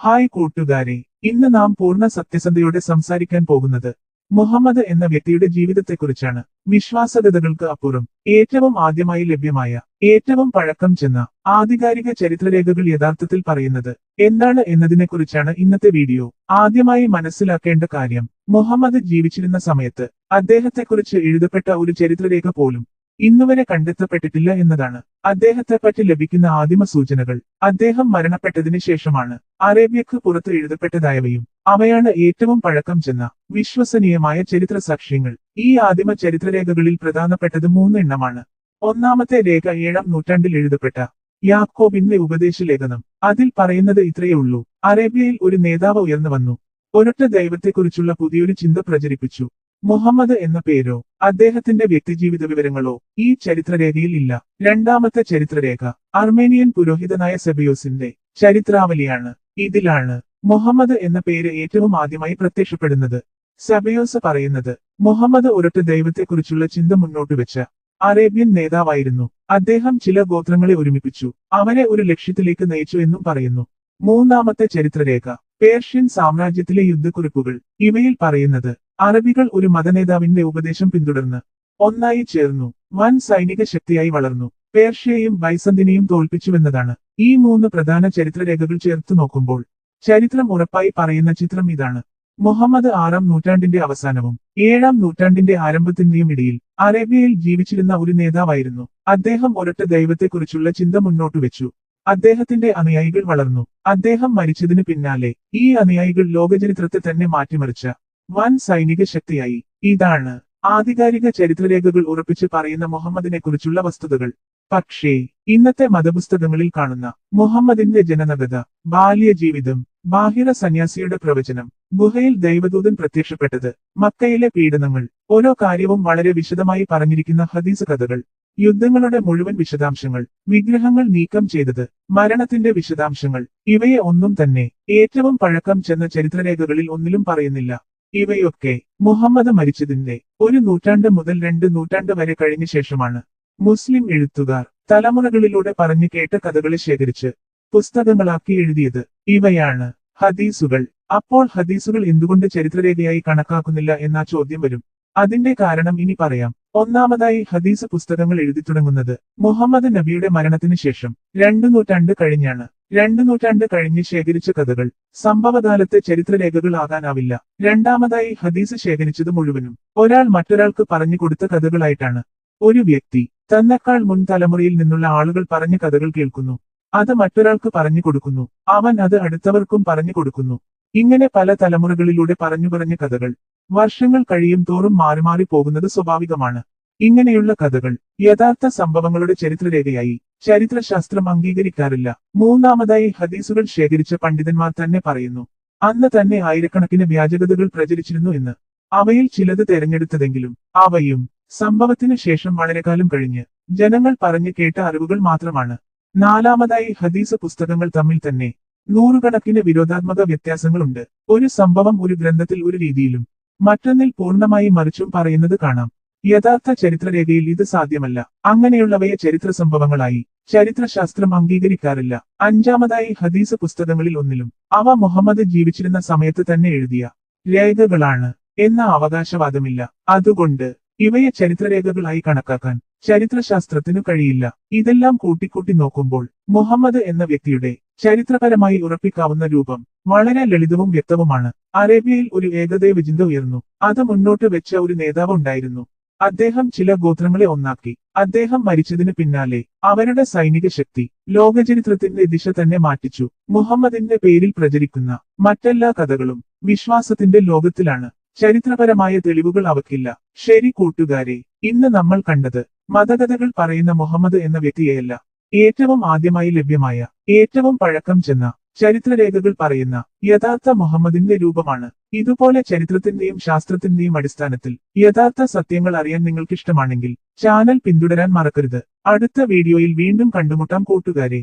Hi കൂട്ടുകാരെ ഇന്ന് നാം പൂർണ സത്യസന്ധയോടെ സംസാരിക്കാൻ പോകുന്നത് മുഹമ്മദ് എന്ന വ്യക്തിയുടെ ജീവിതത്തെക്കുറിച്ചാണ്. വിശ്വാസഗതകൾക്ക് അപ്പുറം ഏറ്റവും ആദ്യമായി ലഭ്യമായ ഏറ്റവും പഴക്കം ചെന്ന ആധികാരിക ചരിത്രരേഖകൾ യഥാർത്ഥത്തിൽ പറയുന്നത് എന്താണ് എന്നതിനെക്കുറിച്ചാണ് ഇന്നത്തെ വീഡിയോ. ആദ്യമായി മനസ്സിലാക്കേണ്ട കാര്യം മുഹമ്മദ് ജീവിച്ചിരുന്ന സമയത്ത് അദ്ദേഹത്തെക്കുറിച്ച് എഴുതപ്പെട്ട ഒരു ചരിത്രരേഖ പോലും ഇന്നുവരെ കണ്ടെത്തപ്പെട്ടിട്ടില്ല എന്നതാണ്. അദ്ദേഹത്തെപ്പറ്റി ലഭിക്കുന്ന ആദിമ സൂചനകൾ. അദ്ദേഹം മരണപ്പെട്ടതിന് ശേഷമാണ് അറേബ്യക്ക് പുറത്ത് എഴുതപ്പെട്ടതായവയും അവയാണ് ഏറ്റവും പഴക്കം ചെന്ന വിശ്വസനീയമായ ചരിത്ര സാക്ഷ്യങ്ങൾ. ഈ ആദിമ ചരിത്രരേഖകളിൽ പ്രധാനപ്പെട്ടത് മൂന്നെണ്ണമാണ് ഒന്നാമത്തെ രേഖ ഏഴാം നൂറ്റാണ്ടിൽ എഴുതപ്പെട്ട യാക്കോബിന്റെ ഉപദേശ ലേഖനം അതിൽ പറയുന്നത് ഇത്രയേ ഉള്ളൂ. അറേബ്യയിൽ ഒരു നേതാവ് ഉയർന്നു വന്നു. ഒരൊറ്റ ദൈവത്തെക്കുറിച്ചുള്ള പുതിയൊരു ചിന്ത പ്രചരിപ്പിച്ചു. മുഹമ്മദ് എന്ന പേരോ അദ്ദേഹത്തിന്റെ വ്യക്തിജീവിത വിവരങ്ങളോ ഈ ചരിത്രരേഖയിൽ ഇല്ല. രണ്ടാമത്തെ ചരിത്രരേഖ അർമേനിയൻ പുരോഹിതനായ സെബിയോസിന്റെ ചരിത്രാവലിയാണ്. ഇതിലാണ് മുഹമ്മദ് എന്ന പേര് ഏറ്റവും ആദ്യമായി പ്രത്യക്ഷപ്പെടുന്നത്. സെബയോസ് പറയുന്നത് മുഹമ്മദ് ഒരൊറ്റ ദൈവത്തെക്കുറിച്ചുള്ള ചിന്ത മുന്നോട്ട് വെച്ച അറേബ്യൻ നേതാവായിരുന്നു. അദ്ദേഹം ചില ഗോത്രങ്ങളെ ഒരുമിപ്പിച്ചു. അവനെ ഒരു ലക്ഷ്യത്തിലേക്ക് നയിച്ചു എന്നും പറയുന്നു. മൂന്നാമത്തെ ചരിത്രരേഖ പേർഷ്യൻ സാമ്രാജ്യത്തിലെ യുദ്ധക്കുറിപ്പുകൾ. ഇവയിൽ പറയുന്നത് അറബികൾ ഒരു മതനേതാവിന്റെ ഉപദേശം പിന്തുടർന്ന് ഒന്നായി ചേർന്നു. വൻ സൈനിക ശക്തിയായി വളർന്നു. പേർഷ്യയെയും ബൈസന്തിനെയും തോൽപ്പിച്ചുവെന്നതാണ്. ഈ മൂന്ന് പ്രധാന ചരിത്രരേഖകൾ ചേർത്ത് നോക്കുമ്പോൾ ചരിത്രം ഉറപ്പായി പറയുന്ന ചിത്രം ഇതാണ്. മുഹമ്മദ് ആറാം നൂറ്റാണ്ടിന്റെ അവസാനവും ഏഴാം നൂറ്റാണ്ടിന്റെ ആരംഭത്തിന്റെയും ഇടയിൽ അറേബ്യയിൽ ജീവിച്ചിരുന്ന ഒരു നേതാവായിരുന്നു. അദ്ദേഹം ഒരൊറ്റ ദൈവത്തെക്കുറിച്ചുള്ള ചിന്ത മുന്നോട്ട് വെച്ചു. അദ്ദേഹത്തിന്റെ അനുയായികൾ വളർന്നു. അദ്ദേഹം മരിച്ചതിന് പിന്നാലെ ഈ അനുയായികൾ ലോകചരിത്രത്തെ തന്നെ മാറ്റിമറിച്ച വൻ സൈനിക ശക്തിയായി. ഇതാണ് ആധികാരിക ചരിത്രരേഖകൾ ഉറപ്പിച്ച് പറയുന്ന മുഹമ്മദിനെ കുറിച്ചുള്ള വസ്തുതകൾ. പക്ഷേ ഇന്നത്തെ മതപുസ്തകങ്ങളിൽ കാണുന്ന മുഹമ്മദിന്റെ ജനനഗത ബാല്യജീവിതം ബാഹിര സന്യാസിയുടെ പ്രവചനം ഗുഹയിൽ ദൈവദൂതൻ പ്രത്യക്ഷപ്പെട്ടത് മക്കയിലെ പീഡനങ്ങൾ ഓരോ കാര്യവും വളരെ വിശദമായി പറഞ്ഞിരിക്കുന്ന ഹദീസ് കഥകൾ. യുദ്ധങ്ങളുടെ മുഴുവൻ വിശദാംശങ്ങൾ വിഗ്രഹങ്ങൾ നീക്കം ചെയ്തത് മരണത്തിന്റെ വിശദാംശങ്ങൾ ഇവയെ ഒന്നും തന്നെ ഏറ്റവും പഴക്കം ചെന്ന ചരിത്രരേഖകളിൽ ഒന്നിലും പറയുന്നില്ല. ഇവയൊക്കെ മുഹമ്മദ് മരിച്ചതിന്റെ ഒരു നൂറ്റാണ്ട് മുതൽ രണ്ട് നൂറ്റാണ്ട് വരെ കഴിഞ്ഞ ശേഷമാണ്. മുസ്ലിം എഴുത്തുകാർ തലമുറകളിലൂടെ പറഞ്ഞു കേട്ട കഥകളെ ശേഖരിച്ച് പുസ്തകങ്ങളാക്കി എഴുതിയത്. ഇവയാണ് ഹദീസുകൾ. അപ്പോൾ ഹദീസുകൾ എന്തുകൊണ്ട് ചരിത്രരേഖയായി കണക്കാക്കുന്നില്ല എന്ന ചോദ്യം വരും. അതിന്റെ കാരണം ഇനി പറയാം. ഒന്നാമതായി ഹദീസ് പുസ്തകങ്ങൾ എഴുതി തുടങ്ങുന്നത് മുഹമ്മദ് നബിയുടെ മരണത്തിന് ശേഷം. രണ്ടു നൂറ്റാണ്ട് കഴിഞ്ഞാണ്. രണ്ടു നൂറ്റാണ്ട് കഴിഞ്ഞ് ശേഖരിച്ച കഥകൾ സംഭവകാലത്തെ ചരിത്രരേഖകൾ ആകാനാവില്ല രണ്ടാമതായി ഹദീസ് ശേഖരിച്ചത് മുഴുവനും ഒരാൾ മറ്റൊരാൾക്ക് പറഞ്ഞു കൊടുത്ത കഥകളായിട്ടാണ്. ഒരു വ്യക്തി തന്നെക്കാൾ മുൻ തലമുറയിൽ നിന്നുള്ള ആളുകൾ പറഞ്ഞ കഥകൾ കേൾക്കുന്നു. അത് മറ്റൊരാൾക്ക് പറഞ്ഞു കൊടുക്കുന്നു. അവൻ അത് അടുത്തവർക്കും പറഞ്ഞു കൊടുക്കുന്നു. ഇങ്ങനെ പല തലമുറകളിലൂടെ പറഞ്ഞു പറഞ്ഞ കഥകൾ വർഷങ്ങൾ കഴിയും തോറും മാറി മാറി പോകുന്നത് സ്വാഭാവികമാണ്. ഇങ്ങനെയുള്ള കഥകൾ യഥാർത്ഥ സംഭവങ്ങളുടെ ചരിത്രരേഖയായി ചരിത്രശാസ്ത്രം അംഗീകരിക്കാറില്ല. മൂന്നാമതായി ഹദീസുകൾ ശേഖരിച്ച പണ്ഡിതന്മാർ തന്നെ പറയുന്നു അന്ന് തന്നെ ആയിരക്കണക്കിന് വ്യാജകഥകൾ പ്രചരിച്ചിരുന്നു എന്ന്. അവയിൽ ചിലത് തെരഞ്ഞെടുത്തതെങ്കിലും അവയും സംഭവത്തിന് ശേഷം വളരെ കാലം കഴിഞ്ഞ് ജനങ്ങൾ പറഞ്ഞു കേട്ട അറിവുകൾ മാത്രമാണ്. നാലാമതായി ഹദീസ് പുസ്തകങ്ങൾ തമ്മിൽ തന്നെ നൂറുകണക്കിന് വിരോധാത്മക വ്യത്യാസങ്ങളുണ്ട്. ഒരു സംഭവം ഒരു ഗ്രന്ഥത്തിൽ ഒരു രീതിയിലും മറ്റൊന്നിൽ പൂർണമായി മറിച്ചും പറയുന്നത് കാണാം. യഥാർത്ഥ ചരിത്രരേഖയിൽ ഇത് സാധ്യമല്ല. അങ്ങനെയുള്ളവയെ ചരിത്ര സംഭവങ്ങളായി ചരിത്രശാസ്ത്രം അംഗീകരിക്കാറില്ല. അഞ്ചാമതായി ഹദീസ് പുസ്തകങ്ങളിൽ ഒന്നിലും അവ മുഹമ്മദ് ജീവിച്ചിരുന്ന സമയത്ത് തന്നെ എഴുതിയ രേഖകളാണ് എന്ന അവകാശവാദമില്ല. അതുകൊണ്ട് ഇവയെ ചരിത്രരേഖകളായി കണക്കാക്കാൻ ചരിത്രശാസ്ത്രത്തിനു കഴിയില്ല. ഇതെല്ലാം കൂട്ടിക്കൂട്ടി നോക്കുമ്പോൾ മുഹമ്മദ് എന്ന വ്യക്തിയുടെ ചരിത്രപരമായി ഉറപ്പിക്കാവുന്ന രൂപം വളരെ ലളിതവും വ്യക്തവുമാണ്. അറേബ്യയിൽ ഒരു ഏകദൈവ ചിന്ത ഉയർന്നു. അത് മുന്നോട്ട് വെച്ച ഒരു നേതാവ് ഉണ്ടായിരുന്നു. അദ്ദേഹം ചില ഗോത്രങ്ങളെ ഒന്നാക്കി. അദ്ദേഹം മരിച്ചതിന് പിന്നാലെ അവരുടെ സൈനിക ശക്തി ലോകചരിത്രത്തിന്റെ ദിശ തന്നെ മാറ്റിച്ചു. മുഹമ്മദിന്റെ പേരിൽ പ്രചരിക്കുന്ന മറ്റെല്ലാ കഥകളും വിശ്വാസത്തിന്റെ ലോകത്തിലാണ്. ചരിത്രപരമായ തെളിവുകൾ അവക്കില്ല. ശരി കൂട്ടുകാരെ ഇന്ന് നമ്മൾ കണ്ടത് മതകഥകൾ പറയുന്ന മുഹമ്മദ് എന്ന വ്യക്തിയെയല്ല. ഏറ്റവും ആദ്യമായി ലഭ്യമായ ഏറ്റവും പഴക്കം ചെന്ന ചരിത്രരേഖകൾ പറയുന്ന യഥാർത്ഥ മുഹമ്മദിന്റെ രൂപമാണ്. ഇതുപോലെ ചരിത്രത്തിന്റെയും ശാസ്ത്രത്തിന്റെയും അടിസ്ഥാനത്തിൽ യഥാർത്ഥ സത്യങ്ങൾ അറിയാൻ നിങ്ങൾക്ക് ഇഷ്ടമാണെങ്കിൽ ചാനൽ പിന്തുടരാൻ മറക്കരുത്. അടുത്ത വീഡിയോയിൽ വീണ്ടും കണ്ടുമുട്ടാം കൂട്ടുകാരെ.